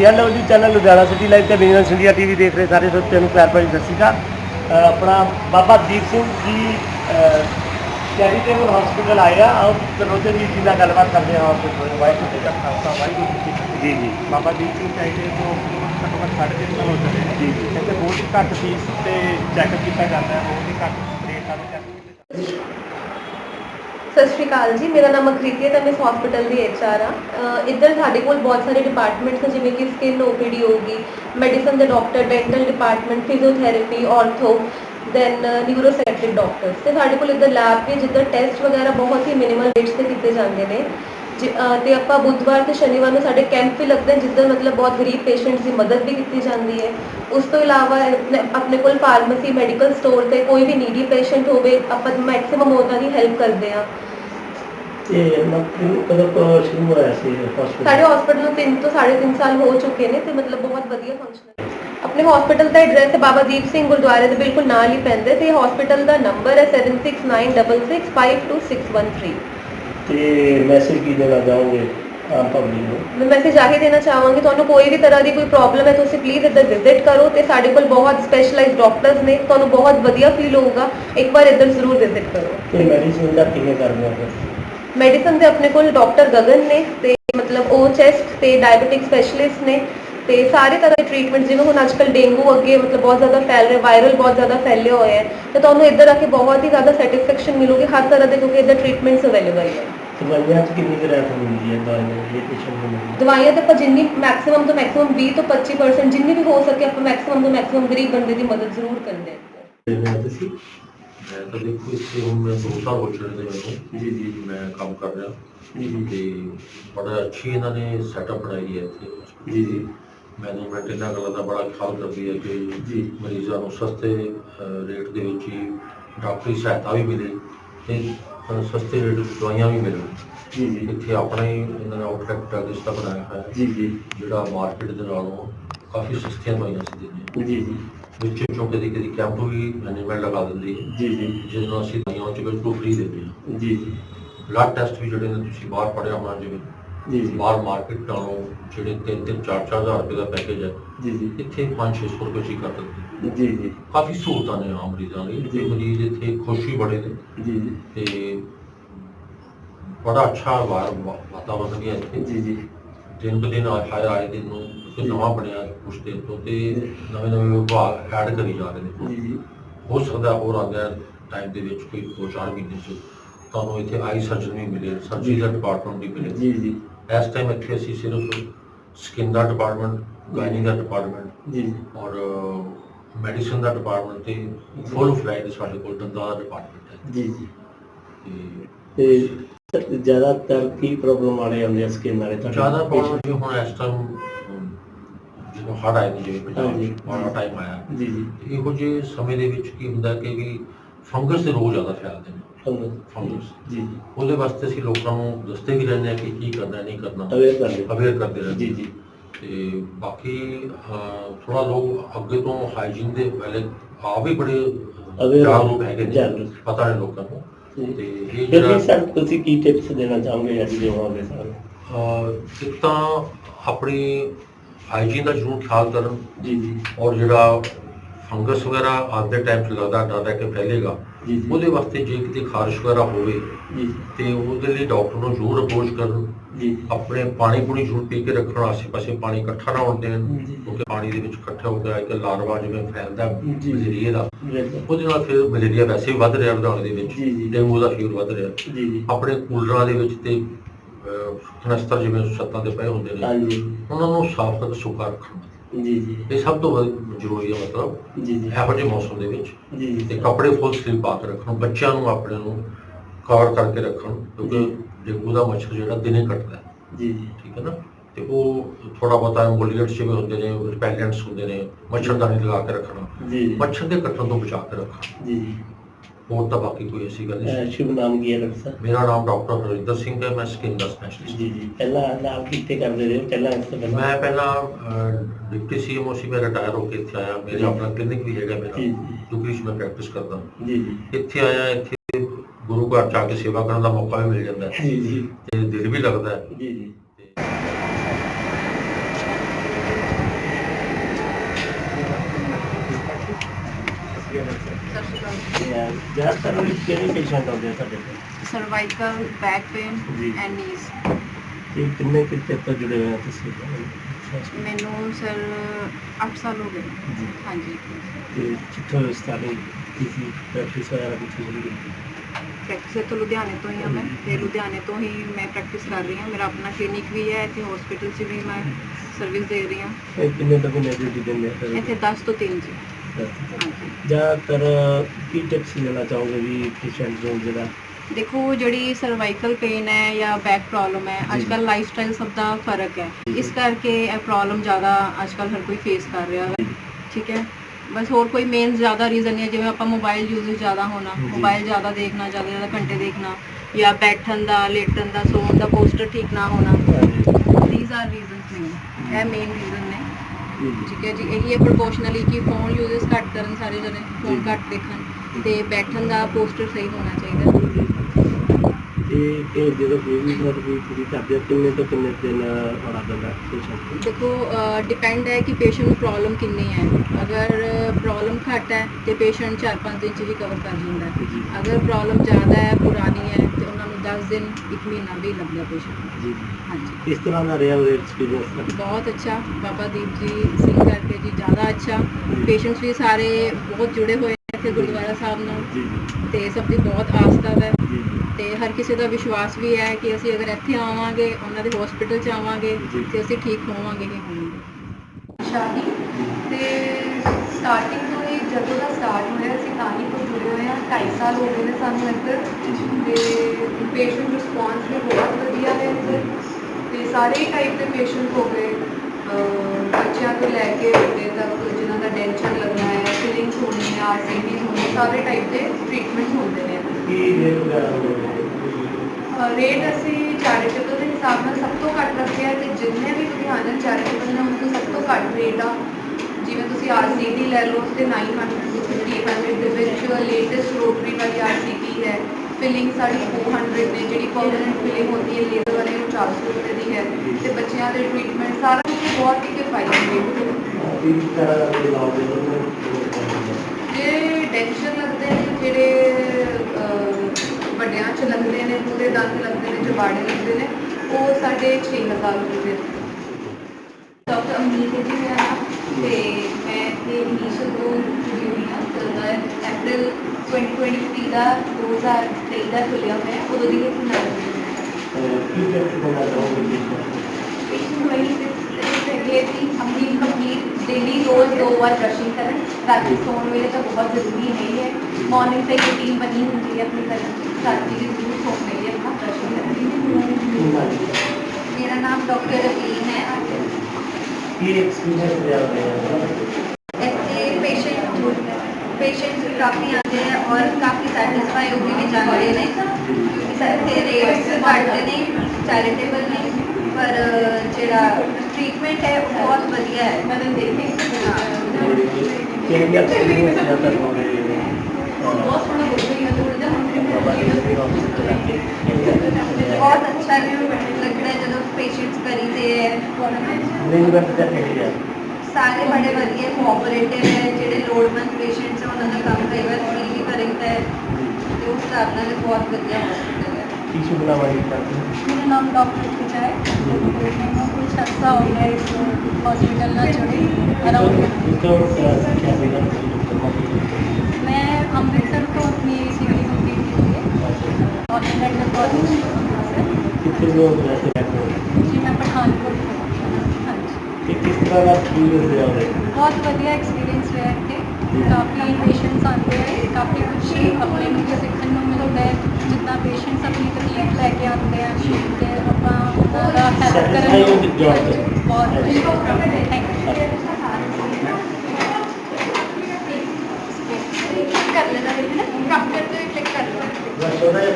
CLO channel Ludhiana city live ਤੇ business India TV ਦੇਖ ਰਹੇ ਸਾਰੇ ਦੋਸਤਾਂ ਨੂੰ ਪਿਆਰ ਭਰੀ ਸਤਿ ਸ਼੍ਰੀ ਅਕਾਲ। ਆਪਣਾ ਬਾਬਾ ਦੀਪ ਸਿੰਘ ਜੀ ਚੈਰੀਟੇਬਲ ਹਸਪੀਟਲ ਆਇਆ ਔਰ ਸਰੋਜਨ ਜੀ ਜੀ ਨਾਲ ਗੱਲਬਾਤ ਕਰਦੇ ਹਾਂ। ਹਸਪੀਟਲ ਵਾਹਿਗੁਰੂ ਜੀ ਕਾ ਖਾਲਸਾ ਵਾਹਿਗੁਰੂ ਜੀ ਜੀ ਜੀ। ਬਾਬਾ ਦੀਪ ਸਿੰਘ ਤੋਂ ਘੱਟੋ ਘੱਟ ਸਾਢੇ ਤਿੰਨ ਸਾਲ ਹੋ ਚੁੱਕੇ ਨੇ ਜੀ ਜੀ। ਇੱਥੇ ਬਹੁਤ ਹੀ ਘੱਟ ਫੀਸ ਤੇ ਚੈੱਕਅਪ ਕੀਤਾ ਜਾਂਦਾ ਹੈ। ਬਹੁਤ ਹੀ ਘੱਟ ਰੇਟ ਨਾਲ ਚੈੱਕਅਪ ਕੀਤੇ ਜਾਂਦੇ ਨੇ। ਸਤਿ ਸ਼੍ਰੀ ਅਕਾਲ ਜੀ, ਮੇਰਾ ਨਾਮ ਅਕ੍ਰਿਤੀ ਹੈ ਤੇ ਮੈਂ ਇਸ ਹਸਪੀਟਲ ਦੀ ਐਚਆਰ ਆ ਇੱਧਰ ਸਾਡੇ ਕੋਲ ਬਹੁਤ ਸਾਰੇ ਡਿਪਾਰਟਮੈਂਟਸ ਨੇ, ਜਿਵੇਂ ਕਿ ਸਕਿਨ ਓਪੀਡੀ ਹੋਗੀ ਮੈਡੀਸਨ ਦੇ doctor dental department physiotherapy ortho then ਨਿਊਰੋਸੈਟਿਕ doctors ਤੇ ਸਾਡੇ ਕੋਲ ਇੱਧਰ ਲੈਬ ਵੀ ਜਿੱਧਰ ਟੈਸਟ ਵਗੈਰਾ ਬਹੁਤ ਹੀ ਮਿਨੀਮਲ ਰੇਟਸ ਤੇ ਕੀਤੇ ਜਾਂਦੇ ਨੇ। ਜਿ- ਅਹ ਤੇ ਆਪਾਂ ਬੁੱਧਵਾਰ ਤੇ ਸ਼ਨੀਵਾਰ ਨੂੰ ਸਾਡੇ ਕੈਂਪ ਵੀ ਲੱਗਦੇ ਨੇ ਜਿੱਧਰ ਮਤਲਬ ਬਹੁਤ ਗਰੀਬ ਪੇਸ਼ੈਂਟਸ ਦੀ ਮਦਦ ਵੀ ਕੀਤੀ ਜਾਂਦੀ ਹੈ। ਉਸ ਤੋਂ ਇਲਾਵਾ ਆਪਣੇ- ਆਪਣੇ ਕੋਲ ਫਾਰਮੇਸੀ ਮੈਡੀਕਲ ਸਟੋਰ ਤੇ ਕੋਈ ਵੀ ਨੀਡੀ ਪੇਸ਼ੈਂਟ ਹੋਵੇ ਆਪਾਂ ਮੈਕਸਿਮਮ ਉਹਨਾਂ ਦੀ ਹੈਲਪ ਕਰਦੇ ਹਾਂ। ਤੇ ਮਤਲਬ ਕਦੋਂ ਤੋਂ ਸ਼ੁਰੂ ਹੋਇਆ ਸੀ ਹਸਪੀਟਲ ਸਾਡੇ ਹਸਪੀਟਲ ਨੂੰ 3 ਤੋਂ 3.5 ਸਾਲ ਹੋ ਚੁੱਕੇ ਨੇ ਤੇ ਮਤਲਬ ਬਹੁਤ ਵਧੀਆ ਫੰਕਸ਼ਨ ਆਪਣੇ ਹਸਪੀਟਲ ਦਾ ਐਡਰੈਸ ਬਾਬਾ ਦੀਪ ਸਿੰਘ ਗੁਰਦੁਆਰੇ ਦੇ ਬਿਲਕੁਲ ਨਾਲ ਹੀ ਪੈਂਦੇ ਤੇ ਹਸਪੀਟਲ ਦਾ ਨੰਬਰ ਹੈ 7696652613 ਤੇ ਮੈਸੇਜ ਕੀ ਦੇਣਾ ਚਾਹੋਗੇ ਆਮ ਪਬਲਿਕ ਨੂੰ ਮੈਂ ਮੈਸੇਜ ਆਹੀ ਦੇਣਾ ਚਾਹਾਂਗੀ ਤੁਹਾਨੂੰ ਕੋਈ ਵੀ ਤਰ੍ਹਾਂ ਦੀ ਕੋਈ ਪ੍ਰੋਬਲਮ ਹੈ ਤੁਸੀਂ ਪਲੀਜ਼ ਇੱਧਰ ਵਿਜ਼ਿਟ ਕਰੋ ਤੇ ਸਾਡੇ ਕੋਲ ਬਹੁਤ ਸਪੈਸ਼ਲਾਈਜ਼ਡ ਡਾਕਟਰਸ ਨੇ ਤੁਹਾਨੂੰ ਬਹੁਤ ਵਧੀਆ ਫੀਲ ਹੋਊਗਾ ਇੱਕ ਵਾਰ ਇੱਧਰ ਜ਼ਰੂਰ ਵਿਜ਼ਿਟ ਕਰੋ ਤੇ ਮੈਡੀਸਿਨ ਦਾ ਕਿਵੇਂ ਕਰਦੇ ਹੋ ਫਿਰ ਮੈਡੀਸਨ ਦੇ ਆਪਣੇ ਕੋਲ ਡਾਕਟਰ ਗਗਨ ਨੇ ਤੇ ਮਤਲਬ ਉਹ ਚੈਸਟ ਤੇ ਡਾਇਬੀਟਿਕ ਸਪੈਸ਼ਲਿਸਟ ਨੇ ਤੇ ਸਾਰੇ ਤਰ੍ਹਾਂ ਦੇ ਟ੍ਰੀਟਮੈਂਟ ਜਿਵੇਂ ਹੁਣ ਅੱਜਕੱਲ ਡੇਂਗੂ ਅੱਗੇ ਮਤਲਬ ਬਹੁਤ ਜ਼ਿਆਦਾ ਫੈਲ ਰਿਹਾ ਵਾਇਰਲ ਬਹੁਤ ਜ਼ਿਆਦਾ ਫੈਲਿਆ ਹੋਇਆ ਹੈ ਤੇ ਤੁਹਾਨੂੰ ਇੱਧਰ ਆ ਕੇ ਬਹੁਤ ਹੀ ਜ਼ਿਆਦਾ ਸੈਟੀਸਫੈਕਸ਼ਨ ਮਿਲੂਗੀ ਹਰ ਤਰ੍ਹਾਂ ਦੇ ਕਿਉਂਕਿ ਇੱਧਰ ਟ੍ਰੀਟਮੈਂਟਸ ਅਵੇਲੇਬਲ ਹੈ ਦਵਾਈਆਂ 'ਚ ਕਿੰਨੀ ਕੁ ਰਹਿਤ ਹੁੰਦੀ ਹੈ ਦਵਾਈਆਂ ਦੀ ਪੇਸ਼ੈਂਟ ਨੂੰ ਮਿਲਦੀ ਦਵਾਈਆਂ ਤੇ ਆਪਾਂ ਜਿੰਨੀ ਮੈਕਸਿਮਮ ਤੋਂ ਮੈਕਸਿਮਮ 20 ਤੋਂ 25% ਜਿੰਨੀ ਵੀ ਹੋ ਸਕੇ ਆਪਾਂ ਮੈਕਸਿਮਮ ਤੋਂ ਮੈਕਸਿਮਮ ਗਰੀਬ ਬੰਦੇ ਦੀ ਮਦਦ ਜ਼ਰੂਰ ਕਰਦੇ ਹਾਂ। ਹੈ ਤੁਸੀਂ ਮੈਂ ਤਾਂ ਦੇਖੋ ਇੱਥੇ ਹੁਣ ਮੈਂ ਦੋ ਸਾਲ ਹੋ ਚੁੱਕੇ ਨੇ। ਮੈਨੂੰ ਜੀ ਜੀ ਮੈਂ ਕੰਮ ਕਰ ਰਿਹਾ। ਜੀ ਜੀ। ਤੇ ਬੜਾ ਅੱਛੀ ਇਹਨਾਂ ਨੇ ਸੈਟਅਪ ਬਣਾਈ ਹੈ ਇੱਥੇ। ਜੀ ਜੀ। ਮੈਨੇਜਮੈਂਟ ਇਹਨਾਂ ਗੱਲਾਂ ਦਾ ਬੜਾ ਖਿਆਲ ਕਰਦੀ ਹੈ ਕਿ ਜੀ। ਮਰੀਜ਼ਾਂ ਨੂੰ ਸਸਤੇ ਅਹ, ਰੇਟ ਦੇ ਵਿੱਚ ਹੀ ਡਾਕਟਰੀ ਸਹਾਇਤਾ ਵੀ ਮਿਲੇ। ਤੇ ਸਸਤੇ ਰੇਟ ਵਿੱਚ ਦਵਾਈਆਂ ਵੀ ਮਿਲਣ। ਜੀ ਜੀ। ਇੱਥੇ ਆਪਣਾ ਹੀ ਇਹਨਾਂ ਨੇ ਆਊਟਲੈਟ ਪੈਕੇਜ ਤਾਂ ਬਣਾਇਆ ਹੋਇਆ। ਹੈ ਜੀ ਜੀ। ਜਿਹੜਾ ਮਾਰਕੀਟ ਦੇ ਨਾਲੋਂ ਕਾਫੀ ਸਸਤੀਆਂ ਦਵਾਈਆਂ ਸੀ ਦਿੰਦੇ। ਜੀ ਜੀ। ਵਿੱਚ ਵਿੱਚੋਂ ਕਦੀ ਕਦੀ ਕੈਂਪ ਵੀ ਮੈਨੇਜਮੈਂਟ ਲਗਾ ਦਿੰਦੀ। ਹੈ ਜੀ ਜੀ। ਜਿਸ ਨੂੰ ਅਸੀਂ ਦਵਾਈਆਂ ਚ ਬਿਲਕੁਲ ਫ੍ਰੀ ਦਿੰਦੇ ਹਾਂ। ਜੀ ਜੀ। ਬਲੱਡ ਟੈਸਟ ਵੀ ਜਿਹੜੇ ਨੇ ਤੁਸੀਂ ਬਾਹਰ ਪੜਿਆ ਹੋਣਾ ਜਿਵੇਂ ਜੀ ਜੀ। ਬਾਹਰ ਮਾਰਕੀਟ ਨਾਲੋਂ ਜਿਹੜੇ 3-3 4-4000 ਰੁਪਏ ਦਾ ਪੈਕੇਜ ਹੈ। ਜੀ ਜੀ। ਇੱਥੇ 5-600 ਰੁਪਏ ਚ ਹੀ ਕਰ ਦਿੰਦੇ ਜੀ ਜੀ। ਕਾਫੀ ਸਹੂਲਤਾਂ ਨੇ ਆਮ ਮਰੀਜ਼ਾਂ ਲਈ। ਤੇ ਮਰੀਜ਼ ਇੱਥੇ ਖੁਸ਼ ਵੀ ਬੜੇ ਨੇ। ਜੀ ਜੀ। ਤੇ ਬੜਾ ਅੱਛਾ ਵਾ- ਵਾ- ਵਾਤਾਵਰਨ ਵੀ ਹੈ ਇੱਥੇ। ਜੀ ਜੀ। ਦਿਨ ਬ ਦਿਨ ਆਏ ਆਏ ਦਿਨ ਨੂੰ ਕੋਈ ਨਵਾਂ ਬਣਿਆ ਕੁਛ ਦਿਨ ਤੋਂ ਤੇ ਨਵੇਂ ਨਵੇਂ ਵਿਭਾਗ ਐਡ ਕਰੀ ਜਾ ਰਹੇ ਨੇ। ਜੀ ਜੀ। ਹੋ ਸਕਦਾ ਹੋਰ ਆਉਂਦਾ ਟਾਈਮ ਦੇ ਵਿੱਚ ਕੋਈ ਦੋ ਚਾਰ ਮਹੀਨੇ ਚ ਤੁਹਾਨੂੰ ਇੱਥੇ ਆਈ ਸਰਜਨ ਵੀ ਮਿਲੇ ਸਰਜਰੀ ਦਾ ਡਿਪਾਰਟਮੈਂਟ ਵੀ ਮਿਲੇ। ਜੀ ਜੀ। ਇਸ ਟਾਈਮ ਇੱਥੇ ਅਸੀਂ ਸਿਰਫ ਸਕਿਨ ਦਾ ਡਿਪਾਰਟਮੈਂਟ ਗਾਇਨਿੰਗ ਦਾ ਡਿਪਾਰਟਮੈਂਟ ਜੀ। ਔਰ ਮੈਡੀਸਨ ਦਾ ਡਿਪਾਰਟਮੈਂਟ ਤੇ ਫੁੱਲ ਫਲਾਈਡ ਸਾਡੇ ਕੋਲ ਦੰਦਾਂ ਦਾ ਡਿਪਾਰਟਮੈਂਟ ਹੈ। ਜੀ ਜੀ। ਤੇ ਤੇ ਜ਼ਿਆਦਾਤਰ ਕੀ ਪ੍ਰੋਬਲਮ ਵਾਲੇ ਆਉਂਦੇ ਆ ਸਕਿਨ ਵਾਲੇ ਤੁਹਾਡੇ? ਜ਼ਿਆਦਾ ਪ੍ਰੋਬਲਮ ਜਿਵੇਂ ਹੁਣ ਇਸ ਟਾਈਮ ਜਦੋਂ ਹੜ ਨੇ ਜਿਵੇਂ ਪੰਜਾਬ। ਚ ਮਾੜਾ ਟਾਈਮ ਆਇਆ। ਜੀ ਜੀ। ਇਹੋ ਜਿਹੇ ਸਮੇਂ ਦੇ ਵਿੱਚ ਕੀ ਹੁੰਦਾ ਕਿ ਵੀ ਫੰਗਸ ਦੇ ਰੋਗ ਜ਼ਿਆਦਾ ਫੈਲਦੇ ਨੇ। ਫੰਗਸ ਜੀ ਉਹਦੇ ਵਾਸਤੇ ਅਸੀਂ ਲੋਕਾਂ ਨੂੰ ਦੱਸਦੇ ਵੀ ਰਹਿੰਦੇ ਆ ਕਿ ਕੀ ਕਰਨਾ ਨਹੀਂ ਕਰਨਾ। ਅਵੇਅਰ ਕਰਦੇ ਅਵੇਅਰ ਕਰਦੇ ਰਹਿੰਦੇ ਜੀ। ਜੀ। ਤੇ ਬਾਕੀ ਥੋੜਾ ਲੋਕ ਅੱਗੇ ਤੋਂ ਹਾਈਜੀਨ ਦੇ ਪਹਿਲੇ ਆ ਵੀ ਬੜੇ ਜਾਗਰੂਕ ਹੈਗੇ ਨੇ। ਪਤਾ ਹੈ ਲੋਕਾਂ ਨੂੰ। ਤੇ ਇਹ ਜਿਹੜਾ ਸਰ ਤੁਸੀਂ ਕੀ ਟਿਪਸ ਦੇਣਾ ਚਾਹੋਗੇ ਅੱਜ ਦੇ ਹੋਵਾਂਗੇ ਸਰ? ਇੱਕ ਤਾਂ ਆਪਣੀ ਹਾਈਜੀਨ ਦਾ ਜ਼ਰੂਰ ਖਿਆਲ ਕਰਨ। ਜੀ ਜੀ। ਔਰ ਜਿਹੜਾ ਫੰਗਸ ਵਗੈਰਾ ਆਉਂਦੇ ਟਾਈਮ 'ਚ ਲੱਗਦਾ ਡਰਦਾ ਕਿ ਫੈਲੇਗਾ। ਜੀ ਜੀ। ਉਹਦੇ ਵਾਸਤੇ ਜੇ ਕਿਤੇ ਖਾਰਿਸ਼ ਵਗੈਰਾ ਹੋਵੇ ਜੀ। ਤੇ ਉਹਦੇ ਲਈ ਡਾਕਟਰ ਨੂੰ ਜ਼ਰੂਰ ਅਪਰੋਚ ਕਰਨ। ਜੀ। ਆਪਣੇ ਪਾਣੀ ਪੂਣੀ ਜ਼ਰੂਰ ਪੀ ਕੇ ਰੱਖਣ ਆਸੇ-ਪਾਸੇ ਪਾਣੀ ਇਕੱਠਾ ਨਾ ਹੋਣ ਦੇਣ ਜੀ। ਕਿਉਂਕਿ ਪਾਣੀ ਦੇ ਵਿੱਚ ਇਕੱਠਾ ਹੋ ਗਿਆ ਇੱਕ ਲਾਰਵਾ ਜਿਵੇਂ ਫੈਲਦਾ ਜੀ। ਮਲੇਰੀਆ ਦਾ। ਬਿਲਕੁਲ। ਉਹਦੇ ਨਾਲ ਫਿਰ ਮਲੇਰੀਆ ਵੈਸੇ ਵੀ ਵੱਧ ਰਿਹਾ ਲੁਧਿਆਣੇ ਦੇ ਵਿੱਚ। ਜੀ, ਜੀ। ਡੇਂਗੂ ਦਾ ਫੀਵਰ ਵੱਧ ਰਿਹਾ। ਜੀ ਜੀ। ਆਪਣੇ ਕੂਲਰਾਂ ਦੇ ਵਿੱਚ ਤੇ ਅਹ, ਜਿਵੇਂ ਛੱਤਾਂ ਤੇ ਪਏ ਹੁੰਦੇ ਨੇ। ਹਾਂਜੀ। ਉਹਨਾਂ ਨੂੰ ਸਾਫ਼ ਕਰਕੇ ਸੁੱਕਾ ਰੱਖਣਾ। ਜੀ ਜੀ। ਇਹ ਸਭ ਤੋਂ ਵੱਧ ਜ਼ਰੂਰੀ ਹੈ ਮਤਲਬ ਜੀ ਜੀ। ਇਹੋ ਜਿਹੇ ਮੌਸਮ ਦੇ ਵਿੱਚ। ਜੀ ਜੀ। ਤੇ ਕੱਪੜੇ ਫੁੱਲ ਸਲੀਵ ਪਾ ਕੇ ਰੱਖਣ ਬੱਚਿਆਂ ਨੂੰ ਆਪਣੇ ਨੂੰ ਕਵਰ ਕਰਕੇ ਰੱਖਣ ਕਿਉਂਕਿ। ਡੇਂਗੂ ਦਾ ਮੱਛਰ ਜਿਹੜਾ ਦਿਨੇ ਕੱਟਦਾ ਜੀ ਜੀ। ਠੀਕ ਹੈ ਨਾ? ਤੇ ਉਹ ਥੋੜਾ ਬਹੁਤਾ ਐਮੋਲੀਏਟਸ ਜਿਵੇਂ ਹੁੰਦੇ ਨੇ ਰਿਪੈਲੈਂਟਸ ਹੁੰਦੇ ਨੇ ਮੱਛਰਦਾਨੀ ਲਗਾ ਕੇ ਰੱਖਣਾ। ਜੀ ਜੀ। ਮੱਛਰ ਦੇ ਕੱਟਣ ਤੋਂ ਬਚਾ ਕੇ ਰੱਖਣਾ। ਜੀ ਜੀ। ਹੋਰ ਤਾਂ ਬਾਕੀ ਕੋਈ ਐਸੀ ਗੱਲ ਨਹੀਂ। ਅਹ ਸ਼ੁਭ ਨਾਮ ਕੀ ਹੈ ਡਾਕਟਰ ਸਾਹਿਬ? ਮੇਰਾ ਨਾਮ ਡਾਕਟਰ ਹਰਿੰਦਰ ਸਿੰਘ ਹੈ ਮੈਂ ਸਕਿਨ ਦਾ ਸਪੈਸ਼ਲਿਸਟ ਜੀ ਜੀ। ਪਹਿਲਾਂ ਨਾਮ ਕਿੱਥੇ ਕਰਦੇ ਰਹੇ ਹੋ? ਪਹਿਲਾਂ ਇਸ ਤੋਂ ਪਹਿਲਾਂ? ਮੈਂ ਪਹਿਲਾਂ ਡਿਪਟੀ ਸੀਐਮਓ ਸੀ ਮੈਂ ਰਿਟਾਇਰ ਹੋ ਕੇ ਇੱਥੇ ਆਇਆ। ਮੇਰਾ ਆਪਣਾ ਕਲੀਨਿਕ ਵੀ ਹੈਗਾ ਮੇਰਾ ਜੀ ਜੀ। 'ਚ ਮੈਂ ਪ੍ਰੈਕਟਿਸ ਕਰਦਾ ਜੀ ਜੀ। ਇੱਥੇ ਆਇਆ ਇੱਥੇ ਗੁਰੂ ਘਰ ਜਾ ਕੇ ਸੇਵਾ ਕਰਨ ਦਾ ਮੌਕਾ ਵੀ ਮਿਲ ਜਾਂਦਾ ਹੈ। ਜੀ ਜੀ। ਤੇ ਦਿਲ ਵੀ ਲੱਗਦਾ ਹੈ। ਜੀ ਜੀ। ਸਰ ਕਿਹੜੇ ਪੇਸ਼ੈਂਟ ਆਉਂਦੇ ਆ ਸਾਡੇ ਕੋਲ cervical back pain. And knees ਤੇ ਕਿੰਨੇ ਕਿਤੇ ਤੋਂ ਜੁੜੇ ਹੋਏ ਆ ਤੁਸੀਂ? ਮੈਨੂੰ ਸਰ 8 ਸਾਲ ਹੋ ਗਏ। ਜੀ। ਹਾਂਜੀ। ਤੇ ਕਿੱਥੋਂ ਸਟਾਰਟਿੰਗ ਕੀਤੀ ਪ੍ਰੈਕਟਿਸ ਵਗੈਰਾ ਕਿੱਥੋਂ ਸ਼ੁਰੂ ਕੀਤੀ? ਪ੍ਰੈਕਟਿਸ ਤੋਂ ਲੁਧਿਆਣੇ ਤੋਂ ਹੀ ਹਾਂ ਮੈਂ। ਤੇ ਲੁਧਿਆਣੇ ਤੋਂ ਹੀ ਮੈਂ ਪ੍ਰੈਕਟਿਸ ਕਰ ਰਹੀ ਹਾਂ। ਮੇਰਾ ਆਪਣਾ ਕਲੀਨਿਕ ਵੀ ਹੈ ਇੱਥੇ ਹਸਪੀਟਲ 'ਚ ਵੀ ਮੈਂ ਸਰਵਿਸ ਦੇ ਰਹੀ ਹਾਂ। ਇਹ ਕਿੰਨੇ ਤੋਂ ਕਿੰਨੇ ਡਿਊਟੀ ਦਿੰਦੇ ਆ ਸਰ? ਇੱਥੇ 10 ਤੋਂ 3 ਜੀ। ਜ਼ਿਆਦਾਤਰ ਕੀ ਟਿਪਸ ਦੇਣਾ ਚਾਹੋਗੇ ਵੀ ਪੇਸ਼ੈਂਟ ਨੂੰ ਜਿਹੜਾ? ਦੇਖੋ ਜਿਹੜੀ ਸਰਵਾਈਕਲ ਪੇਨ ਹੈ ਜਾਂ ਬੈਕ ਪ੍ਰੋਬਲਮ ਹੈ ਅੱਜ ਕੱਲ ਲਾਈਫਸਟਾਈਲ ਸਭ ਦਾ ਫ਼ਰਕ ਹੈ। ਇਸ ਕਰਕੇ ਇਹ ਪ੍ਰੋਬਲਮ ਜ਼ਿਆਦਾ ਅੱਜ ਕੱਲ ਹਰ ਕੋਈ ਫੇਸ ਕਰ ਰਿਹਾ ਹੈ। ਠੀਕ ਹੈ? ਬਸ ਹੋਰ ਕੋਈ ਮੇਨ ਜ਼ਿਆਦਾ ਰੀਜ਼ਨ ਨਹੀਂ ਹੈ ਜਿਵੇਂ ਆਪਾਂ ਮੋਬਾਈਲ ਯੂਜ਼ੇਜ ਜ਼ਿਆਦਾ ਹੋਣਾ। ਮੋਬਾਈਲ ਜ਼ਿਆਦਾ ਦੇਖਣਾ ਜ਼ਿਆਦਾ ਜ਼ਿਆਦਾ ਘੰਟੇ ਦੇਖਣਾ ਜਾਂ ਬੈਠਣ ਦਾ ਲੇਟਣ ਦਾ ਸੌਣ ਦਾ ਪੋਸਟਰ ਠੀਕ ਨਾ ਹੋਣਾ। ਥੀਸ ਆਰ ਰੀਜ਼ਨਸ ਨਹੀਂ ਇਹ ਮੇਨ ਰੀਜ਼ਨ ਨੇ। ਠੀਕ ਹੈ ਜੀ ਇਹੀ ਹੈ ਪ੍ਰੋਪੋਰਸ਼ਨਲੀ ਕਿ ਫੋਨ ਯੂਜ਼ਸ ਘੱਟ ਕਰਨ ਸਾਰੇ ਜਣੇ ਫੋਨ। ਘੱਟ ਦੇਖਣ ਤੇ ਬੈਠਣ ਦਾ ਪੋਸਟਰ ਸਹੀ ਹੋਣਾ ਚਾਹੀਦਾ। ਇਹ ਇਹ ਜਦੋਂ ਕੋਈ ਵੀ ਮਤਲਬ ਕੋਈ ਪੂਰੀ ਕਰਦੇ ਕਿੰਨੇ ਤੋਂ ਕਿੰਨੇ ਦਿਨ ਹੋਣਾ ਪੈਂਦਾ ਪੇਸ਼ੈਂਟ ਦੇਖੋ ਡਿਪੈਂਡ ਹੈ ਕਿ ਪੇਸ਼ੈਂਟ ਨੂੰ ਪ੍ਰੋਬਲਮ ਕਿੰਨੀ ਹੈ। ਅਗਰ ਪ੍ਰੋਬਲਮ ਘੱਟ ਹੈ ਤੇ ਪੇਸ਼ੈਂਟ 4-5 ਦਿਨ ਚ ਰਿਕਵਰ ਕਰ ਜਾਂਦਾ ਹੈ। ਜੀ। ਅਗਰ ਪ੍ਰੋਬਲਮ ਜ਼ਿਆਦਾ ਹੈ ਪੁਰਾਣੀ ਹੈ 10 ਦਿਨ ਇੱਕ ਮਹੀਨਾ ਵੀ ਲੱਗਦਾ ਪੇਸ਼ੈਂਟ ਜੀ। ਹਾਂਜੀ। ਇਸ ਤਰ੍ਹਾਂ ਦਾ ਰਿਹਾ ਉਹਦਾ ਐਕਸਪੀਰੀਅੰਸ ਬਹੁਤ ਅੱਛਾ। ਬਾਬਾ ਦੀਪ ਜੀ ਸਿੰਘ ਕਰਕੇ ਜੀ ਜ਼ਿਆਦਾ ਅੱਛਾ। ਪੇਸ਼ੈਂਟਸ ਵੀ ਸਾਰੇ ਬਹੁਤ ਜੁੜੇ ਹੋਏ ਇੱਥੇ ਗੁਰਦੁਆਰਾ ਸਾਹਿਬ ਨਾਲ। ਜੀ। ਜੀ ਤੇ ਸਭ ਦੀ ਬਹੁਤ ਆਸਥਾ ਹੈ। ਤੇ ਹਰ ਕਿਸੇ ਦਾ ਵਿਸ਼ਵਾਸ ਵੀ ਹੈ ਕਿ ਅਸੀਂ ਅਗਰ ਇੱਥੇ ਆਵਾਂਗੇ ਉਹਨਾਂ ਦੇ ਹਸਪੀਟਲ 'ਚ ਆਵਾਂਗੇ। ਤੇ ਅਸੀਂ ਠੀਕ ਹੋਵਾਂਗੇ ਹੀ ਹੋਵਾਂਗੇ। ਸ਼ਾਦੀ? ਤੇ ਸਟਾਰਟਿੰਗ ਤੋਂ ਹੀ ਜਦੋਂ ਦਾ ਸਟਾਰਟ ਹੋਇਆ ਅਸੀਂ ਹੀ ਤੋਂ ਜੁੜੇ ਹੋਏ ਹਾਂ। 2.5 ਸਾਲ ਹੋ ਗਏ ਨੇ ਸਾਨੂੰ ਇੱਧਰ। ਤੇ ਪੇਸ਼ੈਂਟ ਰਿਸਪੌਂਸ ਵੀ ਬਹੁਤ ਵਧੀਆ ਹੈ ਇੱਧਰ ਤੇ ਸਾਰੇ ਟਾਈਪ ਦੇ ਪੇਸ਼ੈਂਟ ਹੋ ਗਏ। ਬੱਚਿਆਂ ਤੋਂ ਲੈ ਕੇ ਵੱਡੇ ਤੱਕ ਜਿਨ੍ਹਾਂ ਦਾ ਡੈਂਚਰ ਲੱਗਣਾ ਹੈ ਫਿਲਿੰਗਸ ਹੋਣੀ ਹੈ ਆਰਸੀਬੀ ਹੋਣੀ ਸਾਰੇ ਟਾਈਪ ਦੇ ਟ੍ਰੀਟਮੈਂਟ ਹੁੰਦੇ ਨੇ। ਕੀ ਰੇਟ ਵਗੈਰਾ ਹੋਵੇ ਰੇਟ ਅਸੀਂ ਚੈਰੀਟੇਬਲ ਦੇ ਹਿਸਾਬ ਨਾਲ ਸਭ ਤੋਂ ਘੱਟ ਰੱਖਿਆ ਹੈ ਤੇ ਜਿੰਨੇ ਵੀ ਲੁਧਿਆਣਾ ਚੈਰੀਟੇਬਲ ਨੇ ਉਹਨਾਂ ਸਭ ਤੋਂ ਘੱਟ ਰੇਟ ਆ। ਜਿਵੇਂ ਤੁਸੀਂ ਆਰਸੀਟੀ ਲੈ ਲਓ ਤੇ 900 ਤੋਂ 800 ਦੇ ਵਿੱਚ ਲੇਟੈਸਟ ਰੋਟਰੀ ਵਾਲੀ ਆਰਸੀਟੀ ਹੈ। ਫਿਲਿੰਗ ਸਾਡੀ 400 ਨੇ ਜਿਹੜੀ ਪਰਮਨੈਂਟ ਫਿਲਿੰਗ ਹੁੰਦੀ ਹੈ ਲੇਜ਼ਰ ਵਾਲੇ ਉਹ 400 ਰੁਪਏ ਦੀ ਹੈ ਤੇ ਬੱਚਿਆਂ ਦੇ ਟ੍ਰੀਟਮੈਂਟ ਸਾਰਾ ਕੁਝ ਬਹੁਤ ਹੀ ਕਿਫਾਇਤੀ ਹੈ ਕੀ ਤਰ੍ਹਾਂ ਦਾ ਜਿਹੜੇ ਲੱਗਦੇ ਨੇ ਜਿਹੜੇ ਵੱਡਿਆਂ ਚ ਲੱਗਦੇ ਨੇ ਪੂਰੇ ਦੰਦ ਲੱਗਦੇ ਨੇ ਜਵਾੜੇ ਲੱਗਦੇ ਨੇ ਉਹ ਸਾਡੇ 6000 ਰੁਪਏ ਦੇ। ਡਾਕਟਰ ਅਮਨੀਤ ਜੀ ਮੇਰਾ ਨਾਮ ਤੇ ਮੈਂ ਇੱਥੇ ਇਨੀਸ਼ੀਅਲ ਤੋਂ ਜੁੜੀ ਹਾਂ ਤੇ ਅਪ੍ਰੈਲ ट्वेंटी ट्वेंटी तेरह दो हज़ार तेरह को लिया मैं और दिन एक पहले थी हमने कंप्लीट डेली रोज़ दो बार ब्रशिंग करें ताकि सोन मेरे तो बहुत ज़रूरी नहीं है मॉर्निंग से ये टीम बनी हुई है अपने घर साथी की दूर सोन के लिए अपना ब्रशिंग करती हूँ मेरा नाम डॉक्टर रवीन है आगे एक्सपीरियंस पेशेंट पेशेंट काफ़ी आते हैं और काफ़ी सेटिस्फाई होगी कि जानते नहीं था क्योंकि रेट्स घट्ट नहीं चैरिटेबल नहीं। पर जोड़ा ट्रीटमेंट है, वो बहुत बढ़िया है। मैंने देखे बहुत अच्छा व्यू लग रहा है। जो पेशेंट्स करी से ਹਸਪਤਾਲ ਬਹੁਤ ਅੱਛਾ ਲੱਗਦਾ ਹੈ ਜਦੋਂ ਪੇਸ਼ੈਂਟਸ ਕਰੀਦੇ ਹੈ ਮੈਨੇਜਮੈਂਟ ਦਾ ਕਿਹੜੀ ਹੈ ਸਾਰੇ ਬੜੇ ਵਧੀਆ ਕੋਆਪਰੇਟਿਵ ਹੈ ਜਿਹੜੇ ਲੋੜਵੰਦ ਪੇਸ਼ੈਂਟਸ ਆ ਉਹਨਾਂ ਦਾ ਕੰਮ ਕਈ ਵਾਰ ਫ੍ਰੀ ਵੀ ਕਰੀਦਾ ਹੈ ਤੇ ਉਸ ਹਿਸਾਬ ਨਾਲ ਇਹ ਬਹੁਤ ਵਧੀਆ ਹਸਪਤਾਲ ਹੈ ਕੀ ਸ਼ੁਭ ਨਾਮ ਹੈ ਜੀ मेरा नाम डॉक्टर पूजा है मैं कुछ अच्छा हो गया इस हॉस्पिटल ना जुड़ी अराउंड तो क्या देगा डॉक्टर मैं अमृतसर को अपनी सी डी कंप्लीट की हुई है और मेडिकल कॉलेज से कितने लोग रहते हैं जी मैं पठानकोट ਕਿ ਕਿਸ ਤਰ੍ਹਾਂ ਦਾ ਐਕਸਪੀਰੀਅੰਸ ਰਿਹਾ ਉਹਦੇ ਬਹੁਤ ਵਧੀਆ ਐਕਸਪੀਰੀਅੰਸ ਰਿਹਾ ਇੱਥੇ ਕਾਫੀ ਪੇਸ਼ੈਂਟਸ ਆਉਂਦੇ ਆ ਕਾਫੀ ਕੁਝ ਆਪਣੇ ਨੂੰ ਸਿੱਖਣ ਨੂੰ ਮਿਲਦਾ ਹੈ ਜਿੱਦਾਂ ਪੇਸ਼ੈਂਟਸ ਆਪਣੀ ਤਕਲੀਫ ਲੈ ਕੇ ਆਉਂਦੇ ਆ ਤੇ ਆਪਾਂ ਉਹਨਾਂ ਦਾ ਹੈਲਪ ਕਰਨ ਨੂੰ ਬਹੁਤ ਕਰ ਲੈਣਾ ਦੇਖਣਾ ਕੰਪਿਊਟਰ ਤੇ ਕਲਿੱਕ ਕਰ ਲਓ ਬਸ ਉਹਦਾ ਹੀ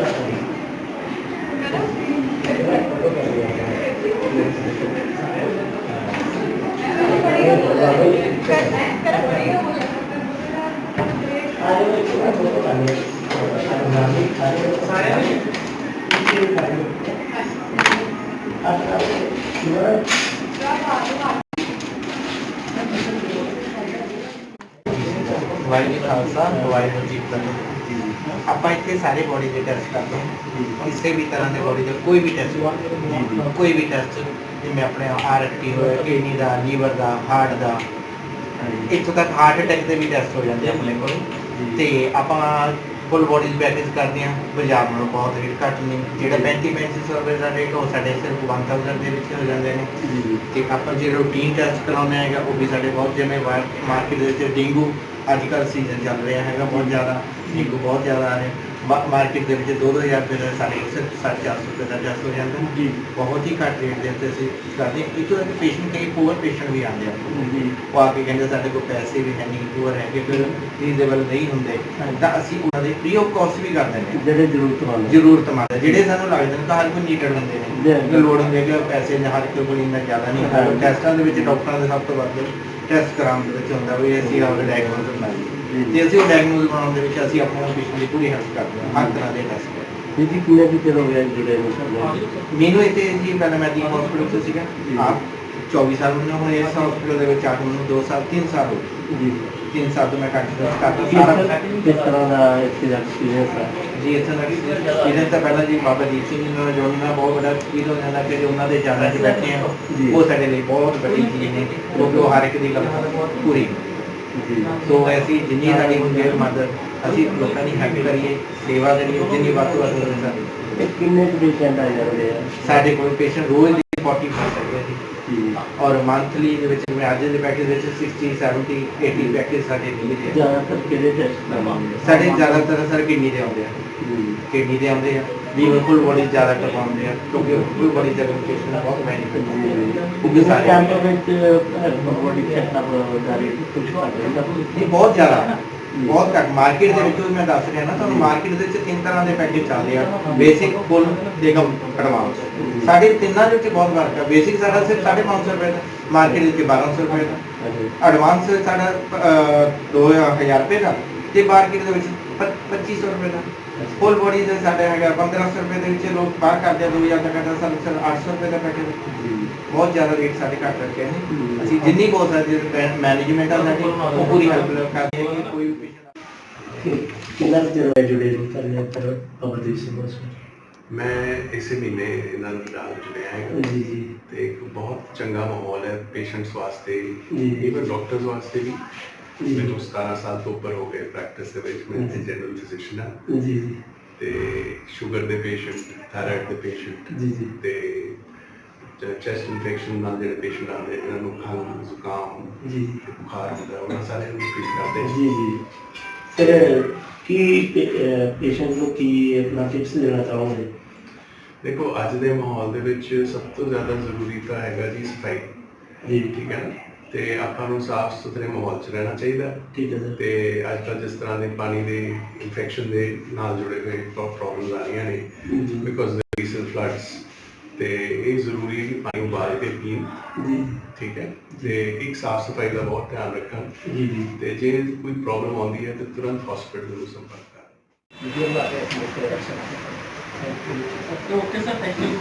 ਖਾਲਸਾ, ਵਾਹਿਗੁਰੂ ਜੀ ਕੀ ਆਪਾਂ ਇੱਥੇ ਸਾਰੇ ਬੋਡੀ ਦੇ ਟੈਸਟ ਕਰਦੇ ਹਾਂ। ਕਿਸੇ ਵੀ ਤਰ੍ਹਾਂ ਦੇ ਬੋਡੀ ਦਾ ਕੋਈ ਵੀ ਟੈਸਟ ਕੋਈ ਵੀ ਟੈਸਟ ਜਿਵੇਂ ਆਪਣੇ ਆਰਟੀ ਹੋਇਆ ਕਿਡਨੀ ਦਾ ਲੀਵਰ ਦਾ ਹਾਰਟ ਦਾ। ਇੱਥੋਂ ਤੱਕ ਹਾਰਟ ਅਟੈਕ ਦੇ ਵੀ ਟੈਸਟ ਹੋ ਜਾਂਦੇ ਆਪਣੇ ਕੋਲ। ਤੇ ਆਪਾਂ ਫੁੱਲ ਬੋਡੀ ਪੈਕੇਜ ਕਰਦੇ ਹਾਂ। ਬਾਜ਼ਾਰ ਨਾਲੋਂ ਬਹੁਤ ਰੇਟ ਘੱਟ ਨੇ। ਜਿਹੜਾ 35 3500 ਰੁਪਏ ਦਾ ਰੇਟ ਉਹ ਸਾਡੇ ਸਿਰਫ 1000 ਦੇ ਵਿੱਚ ਹੋ ਜਾਂਦੇ ਨੇ। ਤੇ ਆਪਾਂ ਜੇ ਰੂਟੀਨ ਟੈਸਟ ਕਰਾਉਣਾ ਹੈਗਾ, ਉਹ ਵੀ ਸਾਡੇ ਬਹੁਤ ਜਿਵੇਂ ਮਾਰਕੀਟ ਦੇ ਵਿੱਚ ਡੇਂਗੂ ਅੱਜ ਕੱਲ੍ਹ ਸੀਜ਼ਨ ਚੱਲ ਰਿਹਾ ਹੈਗਾ ਬਹੁਤ ਜ਼ਿਆਦਾ ਡੇਂਗੂ ਬਹੁਤ ਜ਼ਿਆਦਾ ਆ ਰਿਹਾ ਮਾਰਕੀਟ ਦੇ ਵਿੱਚ 2-2000 ਰੁਪਏ ਦਾ ਸਾਡੇ ਸਿਰਫ 450 ਰੁਪਏ ਦਾ ਟੈਸਟ ਹੋ ਜਾਂਦਾ। ਹੈ। ਜੀ। ਬਹੁਤ ਹੀ ਘੱਟ ਰੇਟ ਦੇ ਉੱਤੇ ਅਸੀਂ ਕਰਦੇ ਹਾਂ। ਇੱਥੋਂ ਤੱਕ ਪੇਸ਼ੈਂਟ ਕਈ ਪੂਅਰ ਪੇਸ਼ੈਂਟ ਵੀ ਆਉਂਦੇ ਆ। ਜੀ। ਉਹ ਆ ਕੇ ਕਹਿੰਦੇ ਸਾਡੇ ਕੋਲ ਪੈਸੇ ਵੀ ਹੈ ਨਹੀਂ ਪੂਅਰ ਹੈ ਕਿ ਫਿਰ ਰੀਜ਼ਨੇਬਲ ਨਹੀਂ ਹੁੰਦੇ। ਤਾਂ ਅਸੀਂ ਉਹਨਾਂ ਦੇ ਫ੍ਰੀ ਆਫ ਕਾਸਟ ਵੀ ਕਰ ਦਿੰਦੇ ਹਾਂ। ਜਿਹੜੇ ਜ਼ਰੂਰਤਮੰਦ ਜ਼ਰੂਰਤਮੰਦ ਹੈ ਜਿਹੜੇ ਸਾਨੂੰ ਲੱਗਦੇ ਨੇ ਤਾਂ ਹਰ ਕੋਈ ਨੀਡਡ ਹੁੰਦੇ ਨੇ। ਲੋੜ ਹੁੰਦੀ ਹੈ ਕਿ ਪੈਸੇ ਹਰ ਕੋਈ ਕੋਲ ਇੰਨਾ ਜ਼ਿਆਦਾ ਨਹੀਂ ਹਾਂ। ਟੈਸਟਾਂ ਦੇ ਵਿੱਚ ਡਾਕਟਰਾਂ ਦੇ ਸਭ ਤੋਂ ਵੱਧ ਟੈਸਟ ਕਰਾਉਣ ਦੇ ਵਿੱਚ ਹੁੰਦਾ ਵੀ ਅਸੀਂ ਆਪਣਾ ਡਾਇਗਨੋਸ ਕਰਨਾ ਜੀ। ਜੀ ਅਸੀਂ ਉਹ ਡਾਇਗਨੋਸ ਬਣਾਉਣ ਦੇ ਵਿੱਚ ਅਸੀਂ ਆਪਣਾ ਪੇਸ਼ੈਂਟ ਦੀ ਪੂਰੀ ਹੈਲਪ ਕਰਦੇ ਹਾਂ ਹਰ ਤਰ੍ਹਾਂ ਦੇ ਟੈਸਟ ਜੀ ਜੀ ਕਿੰਨੇ ਕਿ ਚਿਰ ਹੋ ਗਿਆ ਜੁੜੇ ਨੂੰ ਸਰ ਮੈਨੂੰ ਇੱਥੇ ਜੀ ਪਹਿਲਾਂ ਮੈਂ ਦੀ ਹਸਪੀਟਲ ਤੋਂ ਸੀਗਾ। ਜੀ। ਆਪ 24 ਸਾਲ ਮੈਨੂੰ ਹੁਣ ਇਸ ਹਸਪੀਟਲ ਦੇ ਵਿੱਚ ਆ ਕੇ ਮੈਨੂੰ 2 ਸਾਲ 3 ਸਾਲ ਹੋ ਗਏ। ਜੀ। 3 ਸਾਲ ਤੋਂ ਮੈਂ ਕੰਟੀਨਿਊ ਕਰਦਾ। ਸਾਰਾ ਕਿਸ ਤਰ੍ਹਾਂ ਦਾ ਐਕਸਪੀਰੀਅੰਸ ਹੈ? ਜੀ ਇੱਥੇ ਦਾ ਇਹਦੇ ਤਾਂ ਪਹਿਲਾਂ ਜੀ ਬਾਬਾ ਦੀਪ ਸਿੰਘ ਜੀ ਨਾਲ ਜੁੜਨ ਬਹੁਤ ਵੱਡਾ ਫੀਲ ਹੋ ਜਾਂਦਾ ਕਿ ਉਹਨਾਂ ਦੇ ਚਰਨਾਂ 'ਚ ਬੈਠੇ ਆ। ਉਹ ਸਾਡੇ ਲਈ ਬਹੁਤ ਵੱਡੀ ਚੀਜ਼ ਨੇ ਕਿਉਂਕਿ ਉਹ ਹਰ ਇੱਕ ਦੀ ਗੱਲ ਪੂਰੀ। ਜੀ। ਸੋ ਐਸੀ ਜਿੰਨੀ ਸਾਡੀ ਹੁੰਦੀ ਹੈ ਮਦਦ ਅਸੀਂ ਲੋਕਾਂ ਦੀ ਹੈਲਪ ਕਰੀਏ ਸੇਵਾ ਕਰੀਏ ਜਿੰਨੀ ਵੱਧ ਤੋਂ ਵੱਧ ਹੋ ਸਕੇ। ਇਹ ਕਿੰਨੇ ਪੇਸ਼ੈਂਟ ਆ ਜਾਂਦੇ ਆ? ਸਾਡੇ ਕੋਲ ਪੇਸ਼ੈਂਟ ਰੋਜ਼ ਦੀ 40 ਪਲੱਸ ਹੈਗੇ ਜੀ ਜੀ। ਔਰ ਮੰਥਲੀ ਦੇ ਵਿੱਚ ਜਿਵੇਂ ਅੱਜ ਦੇ ਪੈਕੇਜ ਵਿੱਚ 60 70 80 ਪੈਕੇਜ ਸਾਡੇ ਮਿਲ ਰਹੇ ਜ਼ਿਆਦਾਤਰ ਕਿਹੜੇ ਟੈਸਟ ਕਰਵਾਉਂਦੇ ਸਾਡੇ ਜ਼ਿਆਦਾਤਰ ਸਰ ਕਿਡਨੀ ਦੇ ਆਉਂਦੇ ਆ? ਕਿਡਨੀ ਦੇ ਆਉਂਦੇ ਆ? ਲੀਵਰ ਫੁੱਲ ਬੋਡੀ ਜ਼ਿਆਦਾ ਕਰਵਾਉਂਦੇ ਆ ਕਿਉਂਕਿ ਫੁੱਲ ਬੋਡੀ ਦਾ ਪੇਸ਼ੈਂਟ ਬਹੁਤ ਬੈਨੀਫਿਟ ਉਹ ਸਾਰੇ ਕੈਂਪ ਵਿੱਚ ਬੋਡੀ ਚੈੱਕਅਪ ਦਾ ਰੇਟ ਕੁਝ ਰਹਿੰਦਾ। ਇਹ ਬਹੁਤ ਜ਼ਿਆਦਾ। ਬਹੁਤ ਘੱਟ। ਮਾਰਕੀਟ ਦੇ ਵਿੱਚ ਮੈਂ ਦੱਸ ਰਿਹਾ ਨਾ ਤੁਹਾਨੂੰ ਮਾਰਕੀਟ ਦੇ ਵਿੱਚ ਤਿੰਨ ਤਰ੍ਹਾਂ ਦੇ ਪੈਕੇਜ ਚੱਲਦੇ ਆ। ਬੇਸਿਕ ਫੁੱਲ ਤੇ ਐਡਵਾਂਸ ਸਾਡੇ ਤਿੰਨਾਂ ਦੇ ਵਿੱਚ ਬਹੁਤ ਫ਼ਰਕ ਹੈ ਬੇਸਿਕ ਸਾਡਾ ਸਿਰਫ 550 ਰੁਪਏ ਦਾ ਮਾਰਕੀਟ ਦੇ ਵਿੱਚ 1200 ਰੁਪਏ ਦਾ। ਐਡਵਾਂਸ ਸਾਡਾ ਅਹ, 2000 ਰੁਪਏ ਦਾ ਤੇ ਮਾਰਕੀਟ ਦੇ ਵਿੱਚ ਪ- 2500 ਰੁਪਏ ਦਾ। ਫੁੱਲ ਬੋਡੀ ਦੇ ਸਾਡੇ ਹੈਗਾ 1500 ਰੁਪਏ ਦੇ ਵਿੱਚ ਲੋਕ ਬਾਹਰ ਕਰਦੇ ਆ 2000 ਦਾ ਕਰਦਾ ਸਾਨੂੰ ਸਿਰ 800 ਰੁਪਏ ਦਾ ਪੈਕੇਜ ਬਹੁਤ ਜ਼ਿਆਦਾ ਰੇਟ ਸਾਡੇ ਘੱਟ ਰੱਖੇ ਨੇ। ਅਸੀਂ ਜਿੰਨੀ ਬਹੁਤ ਸਕਦੇ ਮੈਨੇਜਮੈਂਟ ਆ ਸਾਡੀ ਉਹ ਪੂਰੀ ਹੈਲਪ ਕਰਦੇ ਹਾਂ ਕਿ ਕੋਈ ਕਿੰਨਾ ਕੁ ਚਿਰ ਜੁੜੇ ਨੂੰ? ਕਰ ਪਰ ਅਮਰਦੀਪ ਸਿੰਘ ਹਸਪਤਾਲ ਮੈਂ ਇਸੇ ਮਹੀਨੇ ਇਹਨਾਂ ਨਾਲ ਜੁੜਿਆ ਹਾਂ। ਜੀ ਜੀ। ਤੇ ਇੱਕ ਬਹੁਤ ਚੰਗਾ ਮਾਹੌਲ ਹੈ ਪੇਸ਼ੈਂਟਸ ਵਾਸਤੇ। ਜੀ। ਇਵਨ ਡਾਕਟਰਸ ਵਾਸਤੇ ਵੀ। ਮੈਨੂੰ 17 ਸਾਲ ਤੋਂ ਉੱਪਰ ਹੋ ਗਏ ਪ੍ਰੈਕਟਿਸ ਦੇ ਵਿੱਚ। ਮੈਂ ਜਨਰਲ ਫਿਜ਼ੀਸ਼ੀਅਨ ਹਾਂ। ਜੀ ਜੀ। ਤੇ ਸ਼ੂਗਰ ਦੇ ਪੇਸ਼ੈਂਟ ਥਾਇਰਾਇਡ ਦੇ ਪੇਸ਼ੈਂਟ ਜੀ ਜੀ। ਤੇ ਚੈਸਟ ਇਨਫੈਕਸ਼ਨ ਨਾਲ ਜਿਹੜੇ ਪੇਸ਼ੈਂਟ ਆਉਂਦੇ ਇਹਨਾਂ ਨੂੰ ਖੰਘ ਜ਼ੁਕਾਮ ਜੀ। ਬੁਖਾਰ ਹੁੰਦਾ ਉਹਨਾਂ ਸਾਰਿਆਂ ਨੂੰ ਟ੍ਰੀਟ ਕਰਦੇ। ਜੀ ਜੀ। ਸਰ ਕੀ ਪੇਸ਼ੈਂਟ ਨੂੰ ਕੀ ਆਪਣਾ ਟਿਪਸ ਦੇਣਾ ਚਾਹੋਗੇ? ਦੇਖੋ ਅੱਜ ਦੇ ਮਾਹੌਲ ਦੇ ਵਿੱਚ ਸਭ ਤੋਂ ਜ਼ਿਆਦਾ ਜ਼ਰੂਰੀ ਤਾਂ ਹੈਗਾ ਜੀ ਸਫ਼ਾਈ। ਜੀ। ਠੀਕ ਹੈ ਨਾ? ਤੇ ਆਪਾਂ ਨੂੰ ਸਾਫ਼ ਸੁਥਰੇ ਮਾਹੌਲ 'ਚ ਰਹਿਣਾ ਚਾਹੀਦਾ। ਠੀਕ ਹੈ ਸਰ ਤੇ ਅੱਜ ਕੱਲ੍ਹ ਜਿਸ ਤਰ੍ਹਾਂ ਦੇ ਪਾਣੀ ਦੇ ਇਨਫੈਕਸ਼ਨ ਦੇ ਨਾਲ ਜੁੜੇ ਹੋਏ ਪ੍ਰੋਬਲਮਸ ਆ ਰਹੀਆਂ ਨੇ। ਬਿਕੋਜ਼ ਦੇ ਰੀਸੈਂਟ ਫਲੱਡਸ ਤੇ ਇਹ ਜ਼ਰੂਰੀ ਹੈ ਕਿ ਪਾਣੀ ਉਬਾਲ ਕੇ ਪੀਣ। ਜੀ। ਠੀਕ ਹੈ। ਤੇ ਇੱਕ ਸਾਫ਼ ਸਫ਼ਾਈ ਦਾ ਬਹੁਤ ਧਿਆਨ ਰੱਖਣ। ਜੀ ਜੀ। ਤੇ ਜੇ ਕੋਈ ਪ੍ਰੋਬਲਮ ਆਉਂਦੀ ਹੈ ਤਾਂ ਤੁਰੰਤ ਹਸਪੀਟਲ ਨੂੰ ਸੰਪਰਕ ਕਰਨ ਵੀਡੀਓ ਬਣਾ ਕੇ ਆਪਣੇ ਤੇ ਰੱਖ ਸਕਦੇ ਓਕੇ ਸਰ ਥੈਂਕ ਯੂ